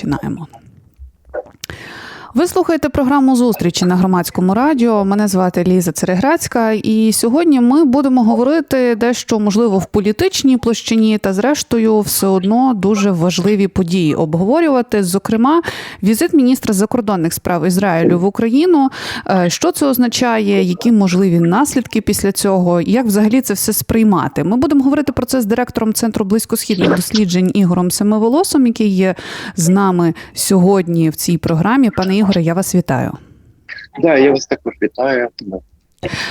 починаємо. Ви слухаєте програму зустрічі на громадському радіо. Мене звати Ліза Цереграцька, і сьогодні ми будемо говорити дещо можливо в політичній площині, та зрештою все одно дуже важливі події обговорювати. Зокрема, візит міністра закордонних справ Ізраїлю в Україну. Е, Що це означає? Які можливі наслідки після цього? Як взагалі це все сприймати? Ми будемо говорити про це з директором центру близькосхідних досліджень Ігорем Семиволосом, який є з нами сьогодні в цій програмі. Пане Ігоре, я вас вітаю. Да, я вас також вітаю.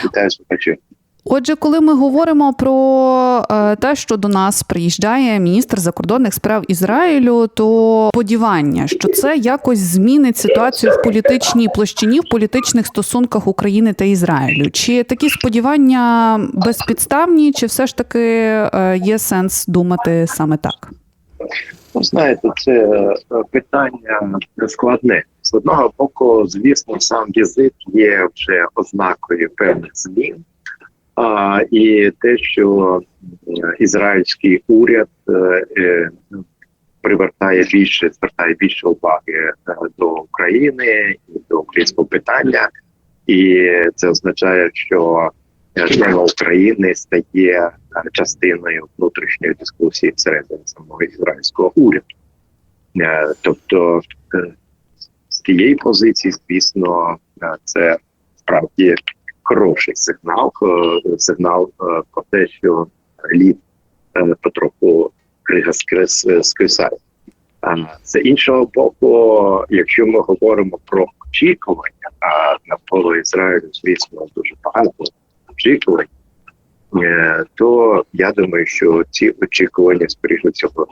Вітаю слухачів. Отже, коли ми говоримо про е, те, що до нас приїжджає міністр закордонних справ Ізраїлю, то сподівання, що це якось змінить ситуацію в політичній площині, в політичних стосунках України та Ізраїлю. Чи такі сподівання безпідставні, чи все ж таки е, є сенс думати саме так? Ну, знаєте, це е, питання складне. З одного боку, звісно, сам візит є вже ознакою певних змін. А, і те, що ізраїльський уряд е, е, привертає більше, звертає більше уваги е, до України і до українського питання, і це означає, що тема України стає е, частиною внутрішньої дискусії всередині самого ізраїльського уряду. Е, Тобто, е, з тієї позиції, звісно, це справді хороший сигнал, сигнал про те, що лід потроху скисає. З іншого боку, якщо ми говоримо про очікування, навколо Ізраїлю, звісно, дуже багато очікувань, е, то я думаю, що ці очікування скоріше всього,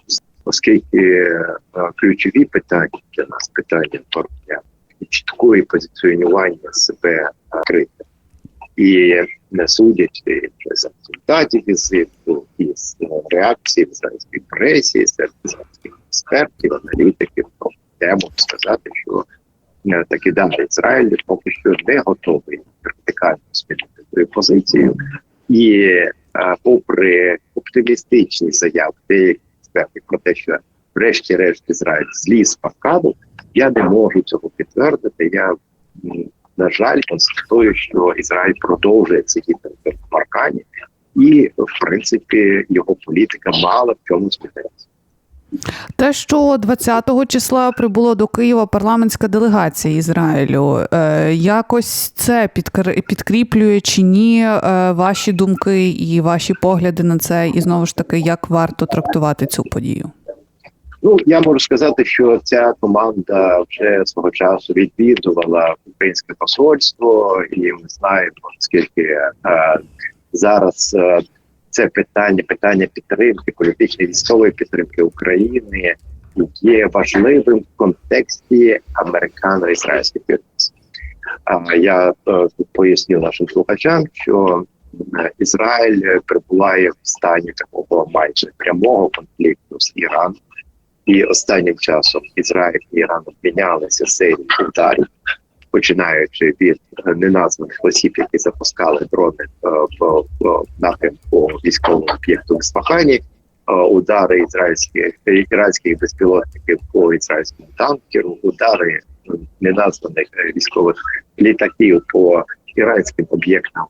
оскільки е, ключові питання для нас питання формування і чіткої позиціонування себе е, крити. І не судячи вже з результатів візиту і з е, реакції в ізраїльській пресі, серед експертів, аналітиків, то сказати, що е, таки да, Ізраїль поки що не готовий вертикально змінити свою позицію, і е, попри оптимістичні заяви деяких експертів про те, що врешті-решт Ізраїль зліз з паркаду, я не можу цього підтвердити. Я на жаль, констатую, що Ізраїль продовжує сидіти в паркані, і в принципі його політика мало в чому спитається. Те, що 20-го числа прибуло до Києва парламентська делегація Ізраїлю, е, якось це підкр- підкріплює чи ні е, ваші думки і ваші погляди на це, і знову ж таки, як варто трактувати цю подію? Ну я можу сказати, що ця команда вже свого часу відвідувала українське посольство, і ми знаємо, скільки е, зараз е, це питання, питання підтримки, політичної військової підтримки України є важливим в контексті американо-ізраїльських відносин. А я е, тут поясню нашим слухачам, що е, Ізраїль перебуває в стані такого майже прямого конфлікту з Іраном. І останнім часом Ізраїль і Іран обмінялися серією ударів, починаючи від е, неназваних осіб, які запускали дрони е, в, напрямку військового об'єкту в Ісфахані, е, удари ізраїльських іранських безпілотників по ізраїльському танкеру, удари неназваних військових літаків по іранським об'єктам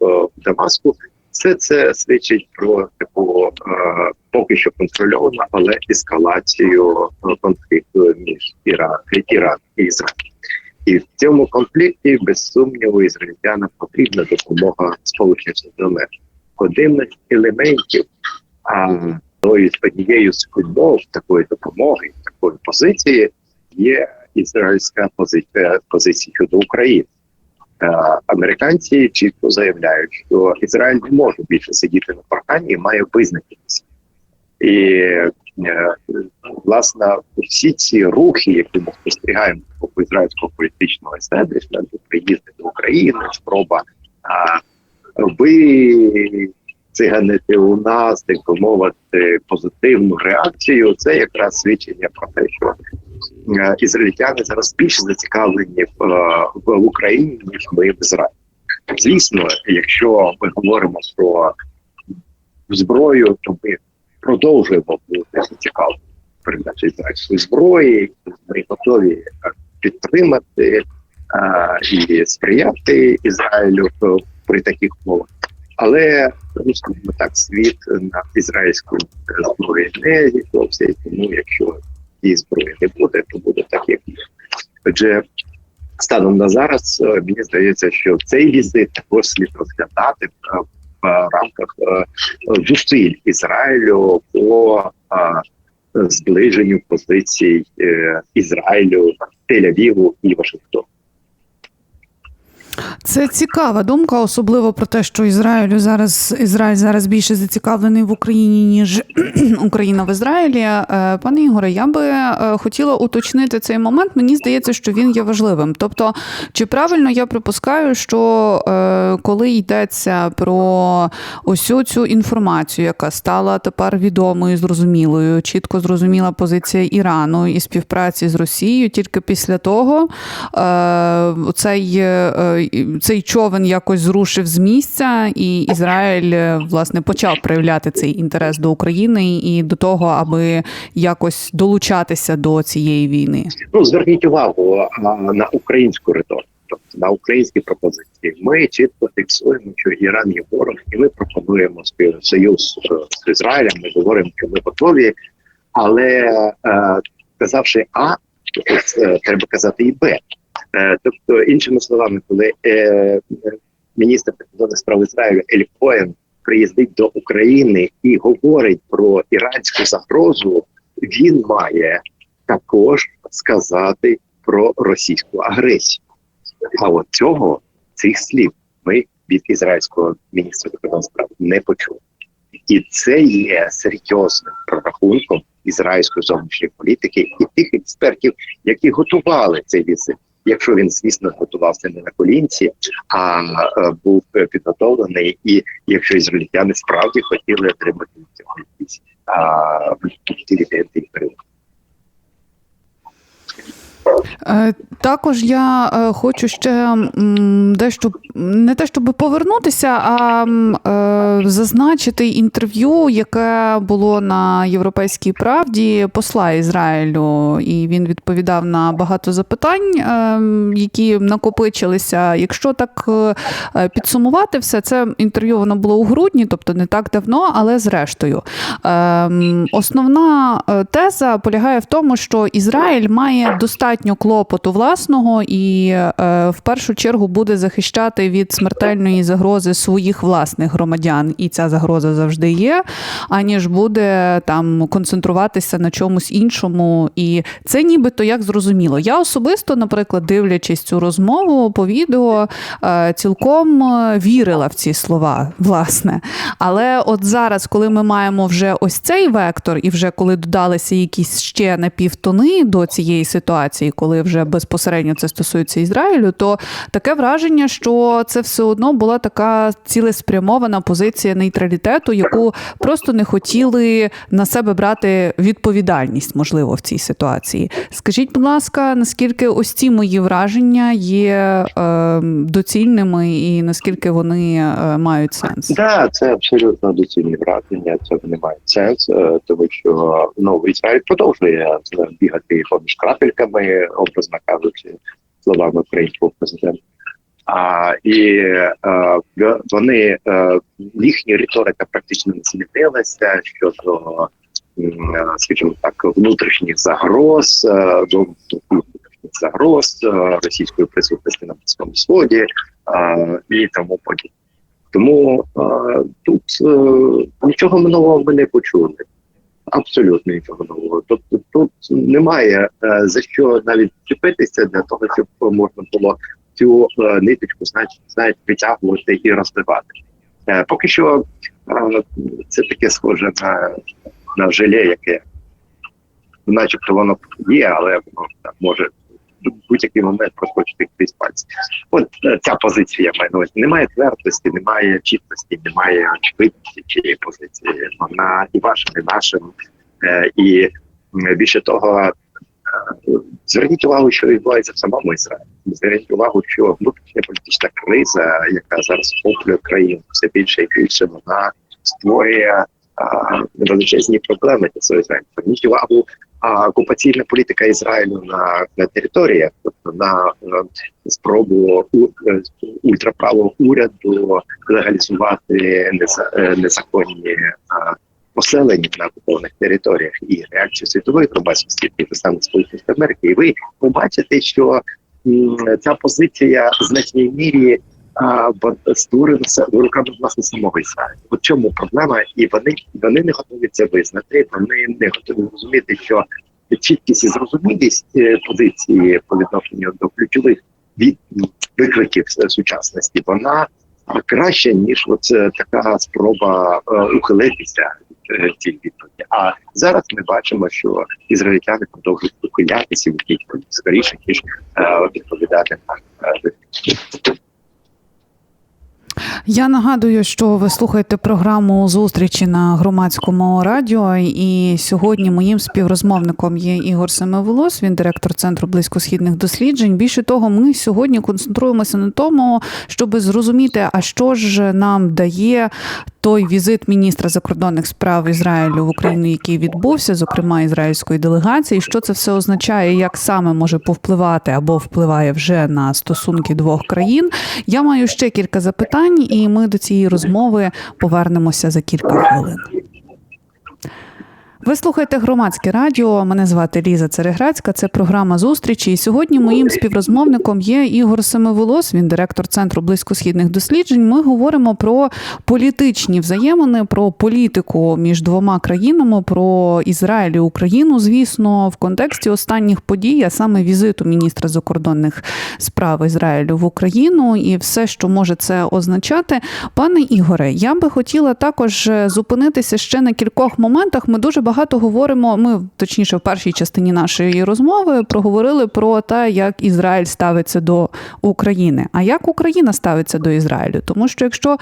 в Дамаску. Все це свідчить про таку поки що контрольовану, але ескалацію конфлікту між Іран, Іран і Ізраїлем. І в цьому конфлікті, без сумніву, ізраїльтянам потрібна допомога Сполучених Америки. Одним з елементів а, з- однією з умов такої допомоги, такої позиції є ізраїльська позиція позиція щодо України. Е, американці чітко заявляють, що Ізраїль не може більше сидіти на паркані і має визначитися. І власне всі ці рухи, які ми спостерігаємо боку ізраїльського політичного естеблішменту, приїзди до України, спроба а, ви циганити у нас, так би мовити, позитивну реакцію, це якраз свідчення про те, що е, ізраїльтяни зараз більше зацікавлені в, е, в Україні ніж ми в Ізраїлі. Звісно, якщо ми говоримо про зброю, то ми продовжуємо бути зацікавлені передачі ізраїльської зброї. Ми готові е, підтримати е, і сприяти Ізраїлю е, при таких умовах. Але скажімо так, світ на ізраїльську зброю не відбувся, і тому якщо її зброї не буде, то буде так. Отже, станом на зараз е, мені здається, що цей візит також слід розглядати е, рамках е, зусиль Ізраїлю по е, зближенню позицій е, Ізраїлю, Тель-Авіву і Вашингтону. Це цікава думка, особливо про те, що Ізраїлю зараз Ізраїль зараз більше зацікавлений в Україні ніж Україна в Ізраїлі. Е, Пане Ігоре, я би е, хотіла уточнити цей момент. Мені здається, що він є важливим. Тобто, чи правильно я припускаю, що е, коли йдеться про усю цю інформацію, яка стала тепер відомою, зрозумілою, чітко зрозуміла позиція Ірану і співпраці з Росією, тільки після того цей, цей човен якось зрушив з місця, і Ізраїль е, власне почав проявляти цей інтерес до України і до того, аби якось долучатися до цієї війни. Ну зверніть увагу на українську риторику, тобто на українські пропозиції. Ми чітко фіксуємо, що Іран є ворог, і ми пропонуємо спільний союз е, з Ізраїлем. Ми говоримо, що ми готові, але е, казавши А, треба казати і Б. Е, тобто, іншими словами, коли е, міністр закордонних справ Ізраїлю Ель Коен приїздить до України і говорить про іранську загрозу, він має також сказати про російську агресію. А от цього цих слів ми від ізраїльського міністра закордонних справ не почули. І це є серйозним прорахунком ізраїльської зовнішньої політики і тих експертів, які готували цей візит. Якщо він, звісно, готувався не на колінці, а е, був е, підготовлений, і якщо ізраїльтяни справді хотіли отримати якісь дивіденти і. Е, Також я хочу ще дещо не те, щоб повернутися, а е, зазначити інтерв'ю, яке було на Європейській правді посла Ізраїлю, і він відповідав на багато запитань, е, які накопичилися. Якщо так е, підсумувати все, це інтерв'ю воно було у грудні, тобто не так давно, але зрештою. Ем, Основна е, теза полягає в тому, що Ізраїль має достатньо клопоту власного і е, в першу чергу буде захищати від смертельної загрози своїх власних громадян, і ця загроза завжди є, аніж буде там концентруватися на чомусь іншому. І це нібито як зрозуміло. Я особисто, наприклад, дивлячись цю розмову по відео, е, цілком е, вірила в ці слова, власне. Але от зараз, коли ми маємо вже ось цей вектор, і вже коли додалися якісь ще напівтони до цієї ситуації, коли вже безпосередньо це стосується Ізраїлю, то таке враження, що це все одно була така цілеспрямована позиція нейтралітету, яку просто не хотіли на себе брати відповідальність, можливо, в цій ситуації. Скажіть, будь ласка, наскільки ось ці мої враження є е, доцільними і наскільки вони е, мають сенс? Да, це абсолютно доцільні враження. Це не має сенс, е, тому що ну Ізраїль продовжує е, бігати поміж крапельками, образно кажучи, словами українського президента. А і е, вони е, їхня риторика практично не змінилася щодо, е, скажімо так, внутрішніх загроз, до внутрішніх загроз російської присутності на Близькому Сході і тому подібне. Тому е, тут е, нічого нового ми не почули. Абсолютно нічого нового. Тобто тут немає е, за що навіть чіпитися для того, щоб можна було цю е, ниточку значить, знаєте, витягувати і розбивати. Е, поки що е, це таке схоже на, на желе, яке начебто воно є, але воно так може в будь-який момент проскочити крізь пальці. От ця позиція я маю на. Немає твердості, немає чіткості, немає очевидності цієї позиції. Вона і ваша, і нашим. Е, і більше того, зверніть увагу, що відбувається в самому Ізраїлі. Зверніть увагу, що внутрішня політична криза, яка зараз охоплює країну, все більше і більше вона створює величезні проблеми для свого Ізраїлю. Зверніть увагу, а окупаційна політика Ізраїлю на, на територіях, тобто на, на спробу у, е, ультраправого уряду легалізувати е, незаконні а, поселення на окупованих територіях і реакцію світової громадськості, і саме Сполучених Америки. І ви побачите, що ця позиція в значній мірі створена руками власне самого Ізраїлю. От чому проблема? І вони вони не готові це визнати. Вони не готові розуміти, що чіткість і зрозумілість е, позиції по відношенню до ключових від викликів сучасності. Вона краще ніж оце така спроба е, ухилитися е, відповіді. А зараз ми бачимо, що ізраїльтяни продовжують ухилятися від відповіді скоріше ніж е, відповідати на е. Я нагадую, що ви слухаєте програму зустрічі на громадському радіо. І сьогодні моїм співрозмовником є Ігор Семиволос, він директор центру близькосхідних досліджень. Більше того, ми сьогодні концентруємося на тому, щоб зрозуміти, а що ж нам дає той візит міністра закордонних справ Ізраїлю в Україну, який відбувся, зокрема ізраїльської делегації, що це все означає, як саме може повпливати або впливає вже на стосунки двох країн. Я маю ще кілька запитань, і ми до цієї розмови повернемося за кілька хвилин. Ви слухаєте громадське радіо. Мене звати Ліза Цереграцька. Це програма зустрічі. І сьогодні моїм співрозмовником є Ігор Семиволос. Він директор центру близькосхідних досліджень. Ми говоримо про політичні взаємини, про політику між двома країнами, про Ізраїль і Україну, звісно, в контексті останніх подій, а саме візиту міністра закордонних справ Ізраїлю в Україну і все, що може це означати. Пане Ігоре, я би хотіла також е, зупинитися ще на кількох моментах. Ми дуже багато говоримо. Ми точніше в першій частині нашої розмови проговорили про те, як Ізраїль ставиться до України. А як Україна ставиться до Ізраїлю? Тому що якщо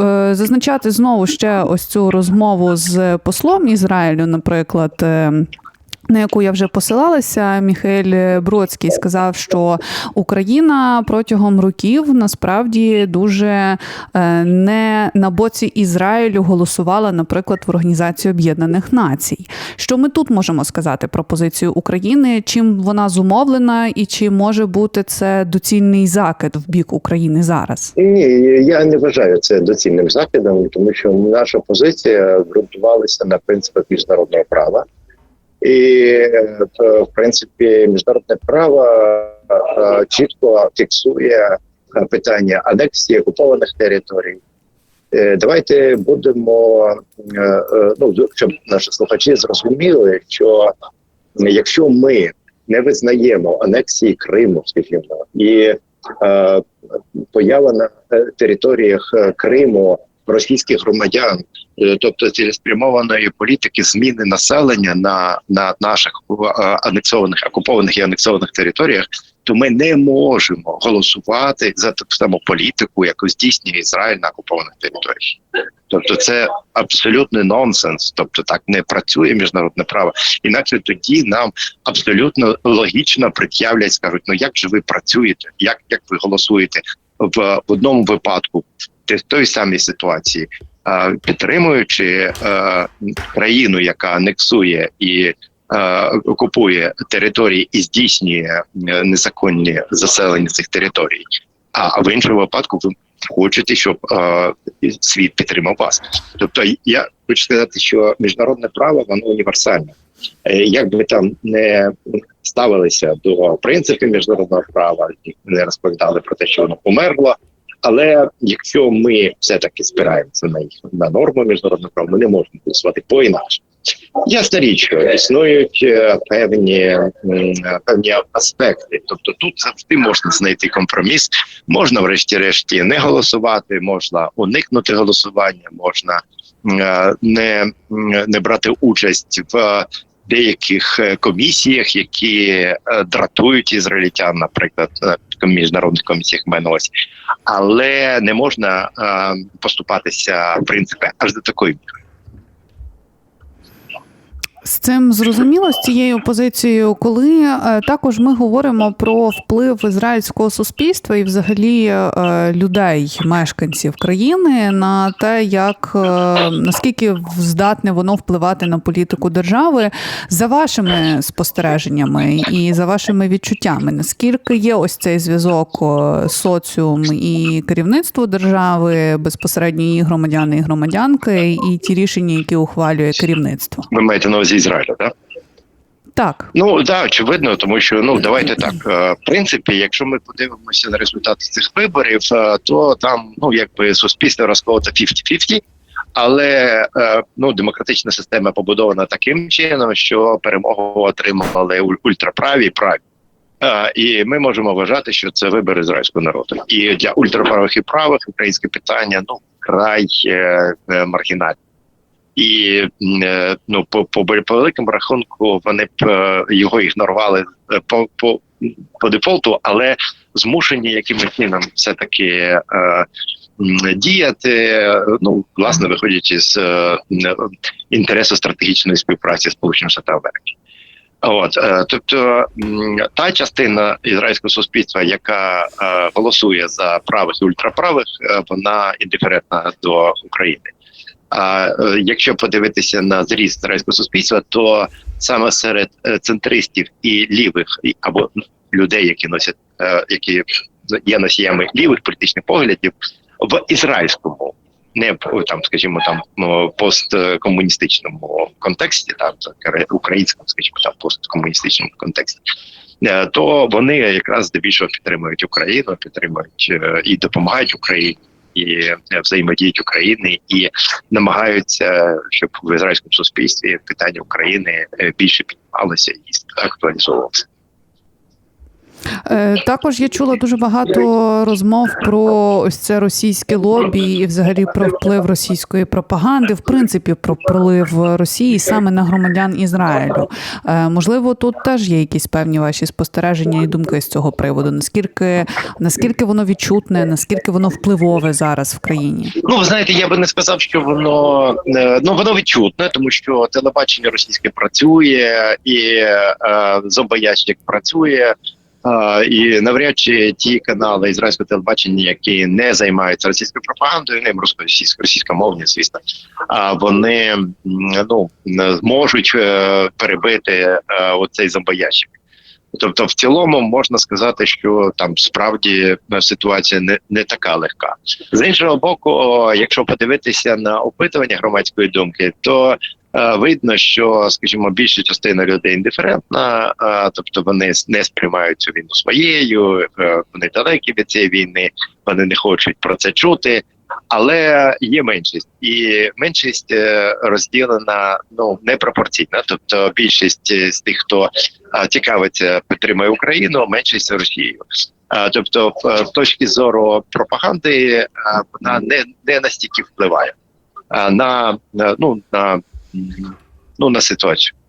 е, зазначати знову ще ось цю розмову з послом Ізраїлю, наприклад. е, на яку я вже посилалася, Міхель Бродський сказав, що Україна протягом років насправді дуже е, не на боці Ізраїлю голосувала, наприклад, в Організації Об'єднаних Націй. Що ми тут можемо сказати про позицію України? Чим вона зумовлена, і чи може бути це доцільний закид в бік України зараз? Ні, я не вважаю це доцільним закидом, тому що наша позиція ґрунтувалася на принципах міжнародного права. І е, в принципі міжнародне право е, чітко фіксує е, питання анексії окупованих територій. Давайте будемо ну щоб наші слухачі зрозуміли, що якщо ми не визнаємо анексії Криму, скажімо, і поява на територіях Криму російських громадян, е, тобто цілеспрямованої політики зміни населення на, на наших е, анексованих окупованих і анексованих територіях, то ми не можемо голосувати за таку саму політику, яку здійснює Ізраїль на окупованих територіях. Тобто, це абсолютний нонсенс. Тобто, так не працює міжнародне право. Інакше тоді нам абсолютно логічно пред'являть, скажуть: ну як же ви працюєте, як, як ви голосуєте в, в одному випадку в той самій ситуації, підтримуючи країну, яка анексує і окупує території і здійснює е, незаконні заселення цих територій. А в іншому випадку ви хочете, щоб світ підтримав вас. Тобто, я хочу сказати, що міжнародне право воно універсальне. Е, Як би там не ставилися до принципів міжнародного права, не розповідали про те, що воно померло. Але якщо ми все таки спираємося на їх на норму міжнародного права, ми не можемо голосувати по інакше. Ясна річ, існують е, певні певні аспекти. Тобто тут завжди можна знайти компроміс. Можна, врешті-решті, не голосувати, можна уникнути голосування, можна е, не, не брати участь в деяких е, комісіях, які е, дратують ізраїльтян, наприклад, е, міжнародних комісіях МНОС. але не можна поступатися в принципі аж до такої міри. З цим зрозуміло з цією позицією, коли е, також ми говоримо про вплив ізраїльського суспільства і взагалі е, людей, мешканців країни на те, як е, наскільки здатне воно впливати на політику держави, за вашими спостереженнями і за вашими відчуттями, наскільки є ось цей зв'язок соціум і керівництво держави, безпосередньо її громадяни і громадянки, і ті рішення, які ухвалює керівництво? Ви маєте на увазі Ізраїля, так? Так. Ну да, очевидно, тому що ну давайте так. е, В принципі, якщо ми подивимося на результати цих виборів, е, то там ну якби суспільство розколото 50-50, але е, ну демократична система побудована таким чином, що перемогу отримали уль- ультраправі і праві. І ми можемо вважати, що це вибір ізраїльського народу. І для ультраправих і правих українське питання ну край маргінальне. І е, ну по, по, по великому рахунку вони б е, його ігнорували е, по, по, по дефолту, але змушені якимось чином все таки е, діяти. Ну власне виходячи з е, інтересу стратегічної співпраці з Сполученими Штатами Америки. От тобто та частина ізраїльського суспільства, яка голосує за правих і ультраправих, вона індиферентна до України. А е, якщо подивитися на зріст ізраїльського суспільства, то саме серед е, центристів і лівих або людей, які носять е, які є носіями лівих політичних поглядів в ізраїльському, не в, там, скажімо, там посткомуністичному контексті, там українському, скажімо, там посткомуністичному контексті. То вони якраз здебільшого підтримують Україну, підтримують і допомагають Україні, і е, взаємодіють України, і намагаються, щоб в ізраїльському суспільстві питання України е, більше піднімалося і актуалізовувалося. Е, Також я чула дуже багато розмов про ось це російське лобі і взагалі про вплив російської пропаганди, в принципі, про вплив Росії саме на громадян Ізраїлю. Е, Можливо, тут теж є якісь певні ваші спостереження і думки з цього приводу. Наскільки наскільки воно відчутне, наскільки воно впливове зараз в країні? Ну, ви знаєте, я би не сказав, що воно е, ну воно відчутне, тому що телебачення російське працює і е, зомбоящик працює. І навряд чи ті канали ізраїльського телебачення, які не займаються російською пропагандою, ним російсько російськомовні, звісно, а вони ну зможуть е, перебити е, оцей зомбоящик. Тобто, в цілому можна сказати, що там справді е, ситуація не, не така легка. З іншого боку, якщо подивитися на опитування громадської думки, то видно, що, скажімо, більша частина людей індиферентна, е, тобто вони не сприймають цю війну своєю, е, вони далекі від цієї війни, вони не хочуть про це чути. Але є меншість, і меншість е, розділена ну непропорційно. Тобто більшість е, з тих, хто е, цікавиться, підтримує Україну, меншість Росію. Е, Тобто, з точки зору пропаганди, е, вона не, не настільки впливає е, на ну на м, ну на ситуацію. Е,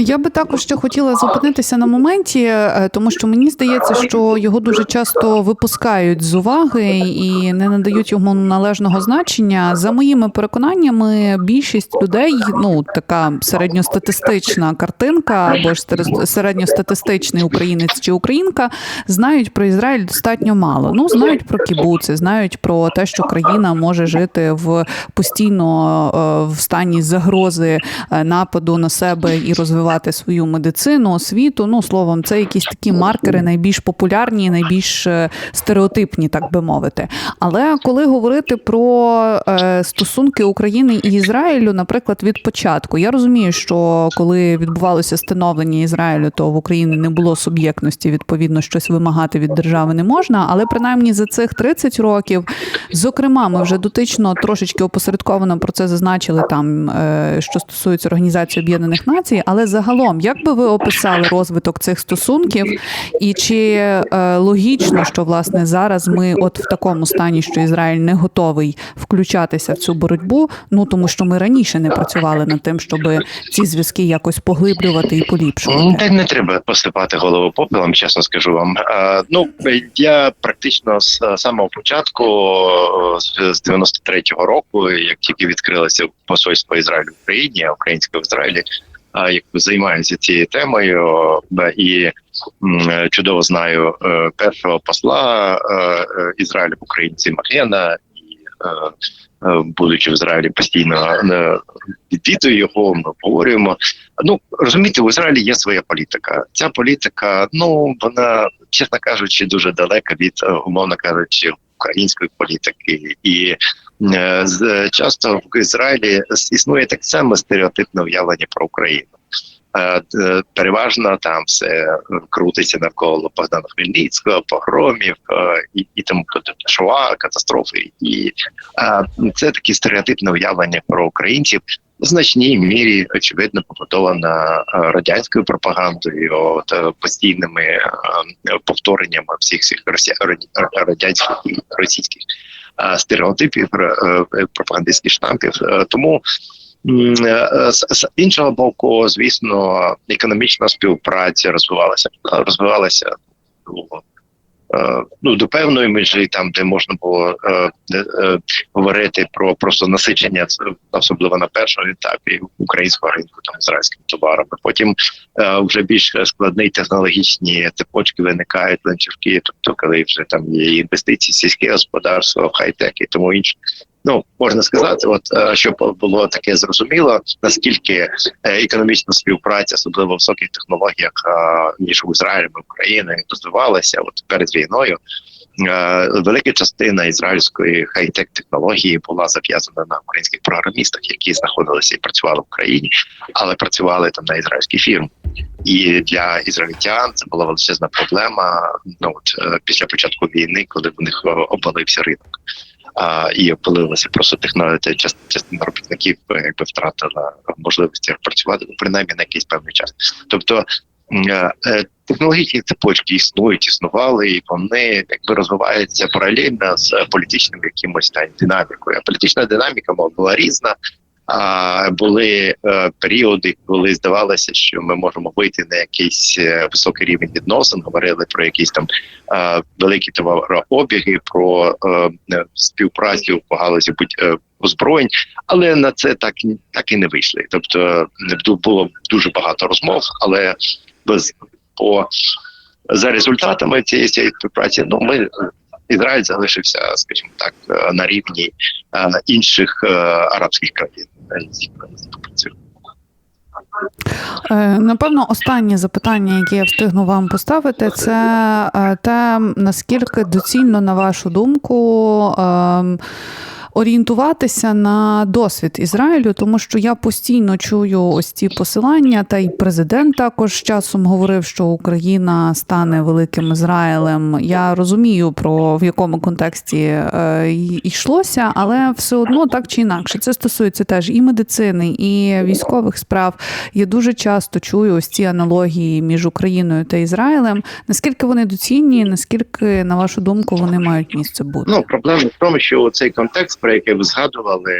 Я би також ще хотіла зупинитися на моменті, е, тому що мені здається, що його дуже часто випускають з уваги і не надають йому належного значення. За моїми переконаннями, більшість людей, ну така середньостатистична картинка або ж середньостатистичний українець чи українка, знають про Ізраїль достатньо мало. Ну знають про кібуци, знають про те, що країна може жити в постійно е, в стані загрози е, нападу на себе і розвивати свою медицину, освіту. Ну словом, це якісь такі маркери найбільш популярні, найбільш е, стереотипні, так би мовити. Але коли говорити про е, стосунки України і Ізраїлю, наприклад, від початку, я розумію, що коли відбувалося становлення Ізраїлю, то в Україні не було суб'єктності, відповідно, щось вимагати від держави не можна. Але принаймні за цих 30 років, зокрема, ми вже дотично трошечки опосередковано про це зазначили там, е, що стосується Організації Об'єднаних Націй. Але загалом, як би ви описали розвиток цих стосунків, і чи е, логічно, що власне зараз ми, от в такому стані, що Ізраїль не готовий включатися в цю боротьбу, ну тому що ми раніше не працювали над тим, щоб ці зв'язки якось поглиблювати і Ну, поліпшувати. Та не треба посипати голову попелом, чесно скажу вам. Е, ну я практично з самого початку з з 93-го року, як тільки відкрилося посольство Ізраїлю в Україні, українське в Ізраїлі, якби займаюся цією темою і чудово знаю е, першого посла е, е, Ізраїлю в Україні Магена і. Будучи в Ізраїлі, постійно відвідую його, ми обговорюємо. Ну розумієте, в Ізраїлі є своя політика. Ця політика, ну вона, чесно кажучи, дуже далека від умовно кажучи, української політики, і часто в Ізраїлі існує так само стереотипне уявлення про Україну. Е, Переважно там все е, крутиться навколо Богдана Хмельницького, погромів е, і, і тому. Шоа, катастрофи. І е, це таке стереотипне уявлення про українців в значній мірі очевидно побудована е, радянською пропагандою, е, постійними е, повтореннями всіх цих радянських і російських е, стереотипів, е, е, пропагандистських штампів. Е, Тому е, з іншого боку, звісно, економічна співпраця розвивалася розвивалася. Ну, е, Ну, до певної межі, там де можна було е, е, говорити про просто насичення, особливо на першому етапі українського ринку там ізраїльськими товарами. Потім вже більш складні технологічні цепочки виникають ланцюжки, тобто коли вже там є інвестиції, сільське господарство, хай-тек і тому інше. Ну можна сказати, от е, щоб було таке зрозуміло, наскільки е, економічна співпраця, особливо в високих технологіях е, між Ізраїлем і Україною, розвивалася от перед війною. Велика частина ізраїльської хай-тек технології була зав'язана на українських програмістах, які знаходилися і працювали в Україні, але працювали там на ізраїльській фірмі. І для ізраїльтян це була величезна проблема. Ну от після початку війни, коли в них обвалився ринок. А, і опилилася просто технологія частина, робітників е, якби втратила можливості працювати ну, принаймні на якийсь певний час. Тобто е, е, технологічні цепочки існують, існували, і вони якби розвиваються паралельно з політичним якимось та динамікою. А політична динаміка мов, була різна. А були е, періоди, коли здавалося, що ми можемо вийти на якийсь е, високий рівень відносин. Говорили про якісь там е, великі товарообіги, про співпрацю по галузі будь озброєнь, але на це так так і не вийшли. Тобто було дуже багато розмов, але без по за результатами цієї співпраці, ну ми Ізраїль залишився, скажімо так, е, на рівні е, інших е, арабських країн. Напевно, останнє запитання, яке я встигну вам поставити, це те, наскільки доцільно, на вашу думку, ем, орієнтуватися на досвід Ізраїлю, тому що я постійно чую ось ці посилання, та й президент також часом говорив, що Україна стане великим Ізраїлем. Я розумію, про в якому контексті е, йшлося, але все одно так чи інакше. Це стосується теж і медицини, і військових справ. Я дуже часто чую ось ці аналогії між Україною та Ізраїлем. Наскільки вони доцільні, наскільки, на вашу думку, вони мають місце бути? Ну проблема в тому, що цей контекст, про який ви згадували,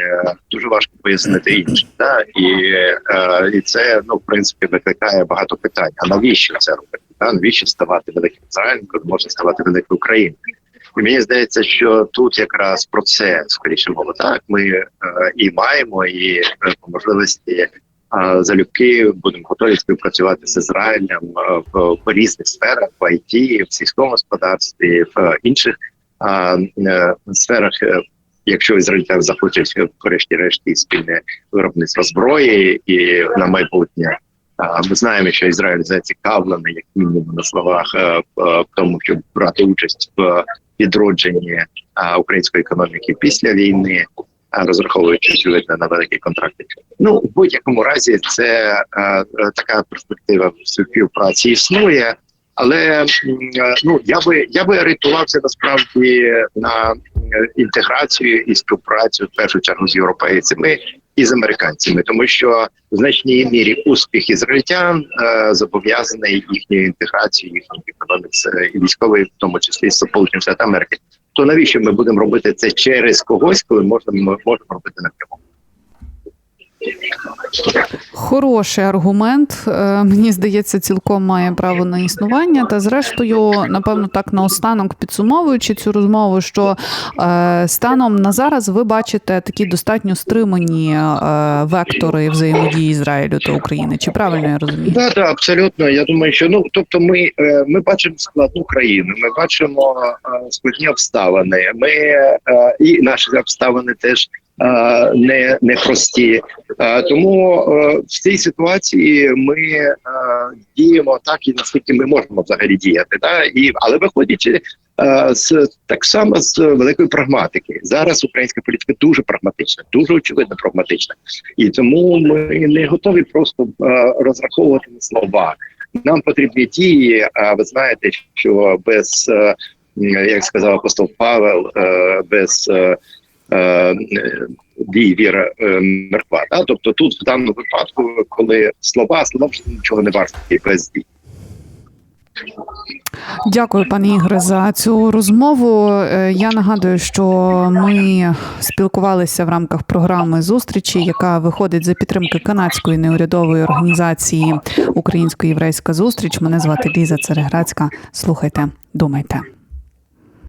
дуже важко пояснити інше. Да? І, е, і це ну в принципі викликає багато питань. А навіщо це робити? Да? Навіщо ставати великим Ізраїлем, коли можна ставати великою Україною? І мені здається, що тут якраз про це скоріше мова. Так ми е, і маємо, і е, по можливості. Залюбки будемо готові співпрацювати з Ізраїлем в, різних сферах, в ІТ, в сільському господарстві, в інших сферах, якщо ізраїльтяни захочуть е, врешті-решті спільне виробництво зброї і на майбутнє. Ми знаємо, що Ізраїль зацікавлений, як мінімум на словах, е, в в тому, щоб брати участь в відродженні української економіки після війни, розраховуючи очевидно на великі контракти. Ну в будь-якому разі, це е, е, така перспектива співпраці існує. Але е, ну я би я би орієнтувався насправді на е, інтеграцію і співпрацю в першу чергу з європейцями і з американцями, тому що в значній мірі успіх ізраїльтян е, зобов'язаний їхньою інтеграцією, їхньої економіці е, і військової, в тому числі з Сполучених Штатів Америки. То навіщо ми будемо робити це через когось, коли можна ми можемо робити напряму? Хороший аргумент. Е, Мені здається, цілком має право на існування. Та зрештою, напевно, так наостанок підсумовуючи цю розмову, що е, станом на зараз ви бачите такі достатньо стримані е, вектори взаємодії Ізраїлю та України. Чи правильно я розумію? Да, да, абсолютно. Я думаю, що ну тобто, ми, ми бачимо складну країну, ми бачимо складні обставини. Ми і наші обставини теж не, не прості. Е, Тому е, в цій ситуації ми е, діємо так і наскільки ми можемо взагалі діяти. Да? І, але виходячи е, з так само з великої прагматики. Зараз українська політика дуже прагматична, дуже очевидно прагматична. І тому ми не готові просто е, розраховувати на слова. Нам потрібні дії. А ви знаєте, що без е, як сказав апостол Павел, е, без е, е, дій віра е, мертва. Да? Тобто, тут в даному випадку, коли слова, слова нічого не варті без дій. Дякую, пане Ігоре, за цю розмову. Е, Я нагадую, що ми спілкувалися в рамках програми зустрічі, яка виходить за підтримки канадської неурядової організації Українсько-єврейська зустріч. Мене звати Ліза Цереградська. Слухайте, думайте.